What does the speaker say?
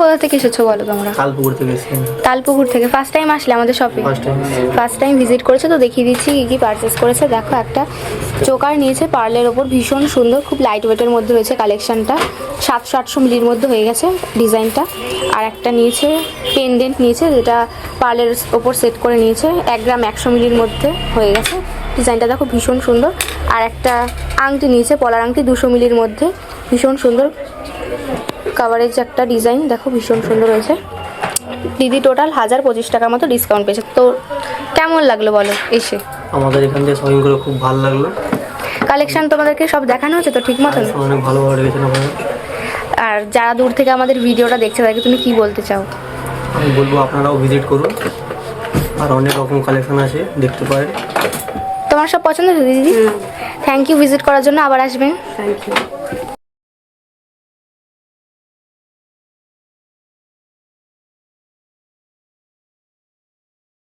কোথা থেকে এসেছ বলো তোমরা? কালপুকুর থেকে এসেছি তালপুকুর থেকে। ফার্স্ট টাইম আসলে আমাদের শপে ফার্স্ট টাইম ভিজিট করেছে তো? দেখিয়ে দিচ্ছি কী কী পারচেস করেছে। দেখো একটা চোকার নিয়েছে পার্লের ওপর। ভীষণ সুন্দর খুব লাইট ওয়েটের মধ্যে রয়েছে কালেকশনটা সাতশো আটশো মিলির মধ্যে হয়ে গেছে ডিজাইনটা আর একটা নিয়েছে পেন্ডেন্ট নিয়েছে যেটা পার্লের ওপর সেট করে নিয়েছে। এক গ্রাম একশো মিলির মধ্যে হয়ে গেছে। ডিজাইনটা দেখো ভীষণ সুন্দর। আর একটা আংটি নিয়েছে পলার আংটি দুশো মিলির মধ্যে। ভীষণ সুন্দর। কাভারেজ একটা ডিজাইন দেখো ভীষণ সুন্দর হয়েছে। দিদি টোটাল হাজার পঁচিশ টাকার মতো ডিসকাউন্ট পেয়েছে। তো কেমন লাগল বলো এসে? আমাদের এখান থেকে শপিং করে খুব ভালো লাগল। কালেকশন তোমাদেরকে সব দেখানো হচ্ছে তো ঠিক মতন? আর অনেক ভালো ভালো লেগেছে আর যারা দূর থেকে আমাদের ভিডিওটা দেখছে তাদেরকে তুমি কি বলতে চাও? আমি বলব আপনারাও ভিজিট করুন। আর অনেক রকম কালেকশন আছে দেখতে পারেন। তোমার সব পছন্দ হয়েছে দিদি? থ্যাংক ইউ ভিজিট করার জন্য আবার আসবেন। Thank you